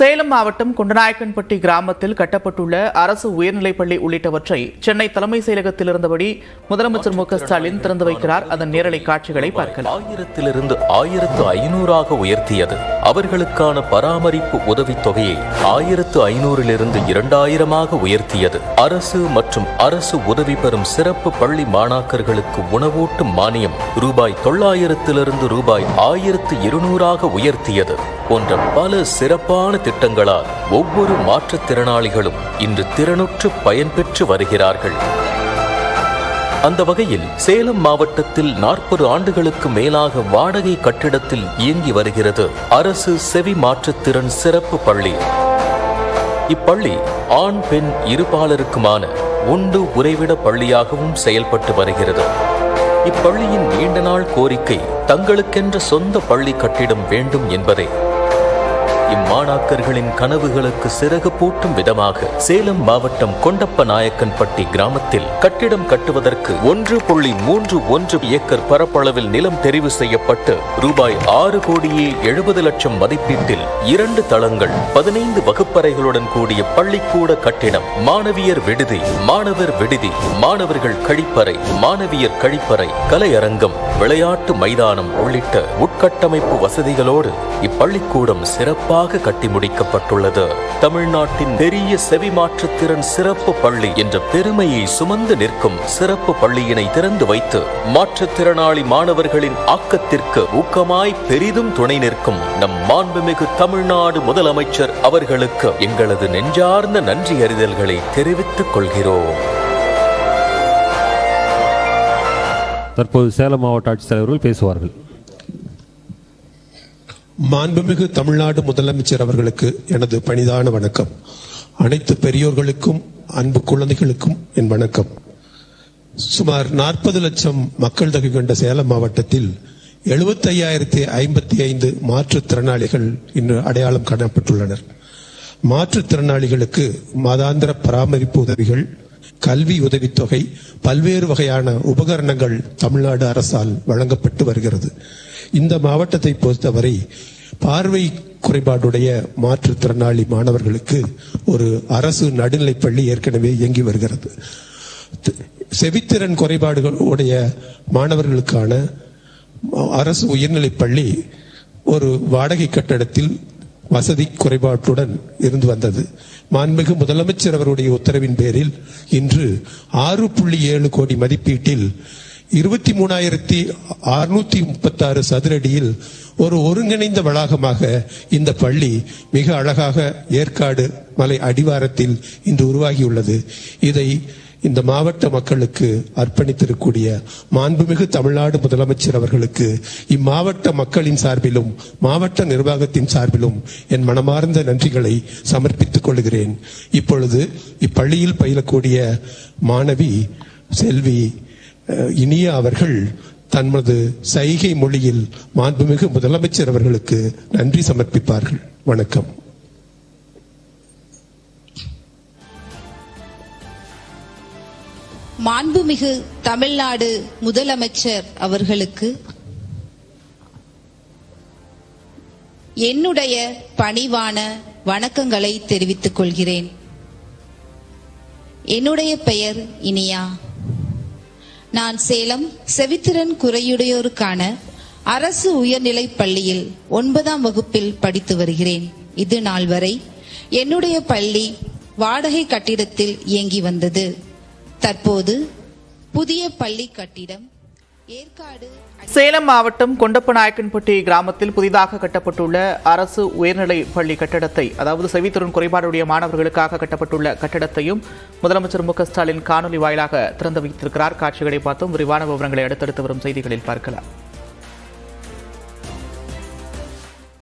சேலம் மாவட்டம் குண்டநாயக்கன்பட்டி கிராமத்தில் கட்டப்பட்டுள்ள அரசு உயர்நிலைப்பள்ளி உள்ளிட்டவற்றை சென்னை தலைமை செயலகத்தில் இருந்தபடி முதலமைச்சர் மு ஸ்டாலின் திறந்து வைக்கிறார். அதன் நேரலை காட்சிகளை பார்க்கலாம். ஆயிரத்திலிருந்து ஆயிரத்து ஐநூறாக உயர்த்தியது. அவர்களுக்கான பராமரிப்பு உதவித் தொகையை ஆயிரத்து ஐநூறிலிருந்து இரண்டாயிரமாக உயர்த்தியது. அரசு மற்றும் அரசு உதவி பெறும் சிறப்பு பள்ளி மாணாக்கர்களுக்கு உணவூட்டும் மானியம் ரூபாய் தொள்ளாயிரத்திலிருந்து ரூபாய் ஆயிரத்து இருநூறாக உயர்த்தியது. போன்ற பல சிறப்பான திட்டங்களால் ஒவ்வொரு மாற்றுத்திறனாளிகளும் இன்று திறனுற்று பயன்பெற்று வருகிறார்கள். அந்த வகையில் சேலம் மாவட்டத்தில் நாற்பது ஆண்டுகளுக்கு மேலாக வாடகை கட்டிடத்தில் இயங்கி வருகிறது அரசு செவி மாற்றுத்திறன் சிறப்பு பள்ளி. இப்பள்ளி ஆண் பெண் இருபாலருக்குமான உண்டு உறைவிட பள்ளியாகவும் செயல்பட்டு வருகிறது. இப்பள்ளியின் நீண்ட நாள் கோரிக்கை தங்களுக்கென்ற சொந்த பள்ளி கட்டிடம் வேண்டும் என்பதே. இம்மாணாக்கர்களின் கனவுகளுக்கு சிறகு பூட்டும் விதமாக சேலம் மாவட்டம் கொண்டப்ப நாயக்கன்பட்டி கிராமத்தில் கட்டிடம் கட்டுவதற்கு ஒன்று புள்ளி மூன்று ஒன்று ஏக்கர் பரப்பளவில் நிலம் தெரிவு செய்யப்பட்டு ரூபாய் ஆறு கோடியே எழுபது லட்சம் மதிப்பீட்டில் இரண்டு தளங்கள் பதினைந்து வகுப்பறைகளுடன் கூடிய பள்ளிக்கூட கட்டிடம் மாணவியர் விடுதி மாணவர் விடுதி மாணவர்கள் கழிப்பறை மாணவியர் கழிப்பறை கலையரங்கம் விளையாட்டு மைதானம் உள்ளிட்ட உட்கட்டமைப்பு வசதிகளோடு இப்பள்ளிக்கூடம் சிறப்பாக சிறப்பாக கட்டி முடிக்கப்பட்டுள்ளது. தமிழ்நாட்டின் பெரிய செவிமாற்றுத்திறன் சிறப்பு பள்ளி என்ற பெருமையை சுமந்து நிற்கும் சிறப்பு பள்ளியினை திறந்து வைத்து மாற்றுத்திறனாளி மாணவர்களின் ஆக்கத்திற்கு ஊக்கமாய் பெரிதும் துணை நிற்கும் நம் மாண்புமிகு தமிழ்நாடு முதலமைச்சர் அவர்களுக்கு எங்களது நெஞ்சார்ந்த நன்றி அறிதல்களை தெரிவித்துக் கொள்கிறோம். தற்போது சேலம் மாவட்ட ஆட்சித்தலைவர்கள் பேசுவார்கள். மாண்புமிகு தமிழ்நாடு முதலமைச்சர் அவர்களுக்கு எனது பணிதான வணக்கம். அனைத்து பெரியோர்களுக்கும் அன்பு குழந்தைகளுக்கும் என் வணக்கம். சுமார் நாற்பது லட்சம் மக்கள் தொகை கொண்ட சேலம் மாவட்டத்தில் எழுபத்தையாயிரத்தி ஐம்பத்தி ஐந்து மாற்றுத்திறனாளிகள் இன்று அடையாளம் காணப்பட்டுள்ளனர். மாற்றுத்திறனாளிகளுக்கு மாதாந்திர பராமரிப்பு உதவிகள் கல்வி உதவித்தொகை பல்வேறு வகையான உபகரணங்கள் தமிழ்நாடு அரசால் வழங்கப்பட்டு வருகிறது. இந்த மாவட்டத்தை பொறுத்தவரை பார்வை குறைபாடுடைய மாற்றுத்திறனாளி மாணவர்களுக்கு ஒரு அரசு நடுநிலைப்பள்ளி ஏற்கனவே இயங்கி வருகிறது. செவித்திறன் குறைபாடுகள் உடைய மாணவர்களுக்கான அரசு உயர்நிலைப் பள்ளி ஒரு வாடகை கட்டடத்தில் வசதி குறைபாட்டுடன் இருந்து வந்தது. மாண்புமிகு முதலமைச்சர் அவருடைய உத்தரவின் பேரில் இன்று ஆறு புள்ளி ஏழு கோடி மதிப்பீட்டில் இருபத்தி மூணாயிரத்தி அறுநூத்தி முப்பத்தாறு சதுரடியில் ஒரு ஒருங்கிணைந்த வளாகமாக இந்த பள்ளி மிக அழகாக ஏற்காடு மலை அடிவாரத்தில் இன்று உருவாகியுள்ளது. இதை இந்த மாவட்ட மக்களுக்கு அர்ப்பணித்திருக்கூடிய மாண்புமிகு தமிழ்நாடு முதலமைச்சர் அவர்களுக்கு இம்மாவட்ட மக்களின் சார்பிலும் மாவட்ட நிர்வாகத்தின் சார்பிலும் என் மனமார்ந்த நன்றிகளை சமர்ப்பித்துக் கொள்கிறேன். இப்பொழுது இப்பள்ளியில் பயிலக்கூடிய மாணவி செல்வி இனிய அவர்கள் தமது சைகை மொழியில் மாண்புமிகு முதலமைச்சர் அவர்களுக்கு நன்றி சமர்ப்பிப்பார்கள். வணக்கம். மாண்புமிகு தமிழ்நாடு முதலமைச்சர் அவர்களுக்கு என்னுடைய பணிவான வணக்கங்களை தெரிவித்துக் கொள்கிறேன். என்னுடைய பெயர் இனியா. நான் சேலம் செவித்திறன் குறையுடையோருக்கான அரசு உயர்நிலைப் பள்ளியில் ஒன்பதாம் வகுப்பில் படித்து வருகிறேன். இது நாள் வரை என்னுடைய பள்ளி வாடகை கட்டிடத்தில் இயங்கி வந்தது. தற்போது புதிய பள்ளி கட்டிடம் சேலம் மாவட்டம் கொண்டப்பநாயக்கன்பட்டி கிராமத்தில் புதிதாக கட்டப்பட்டுள்ள அரசு உயர்நிலைப் பள்ளி கட்டடத்தை அதாவது செவித்திறன் குறைபாடுடைய மாணவர்களுக்காக கட்டப்பட்டுள்ள கட்டடத்தையும் முதலமைச்சர் மு ஸ்டாலின் காணொலி வாயிலாக திறந்து வைத்திருக்கிறார். காட்சிகளை பார்த்தும். விரிவான விவரங்களை அடுத்தடுத்து வரும் செய்திகளில் பார்க்கலாம்.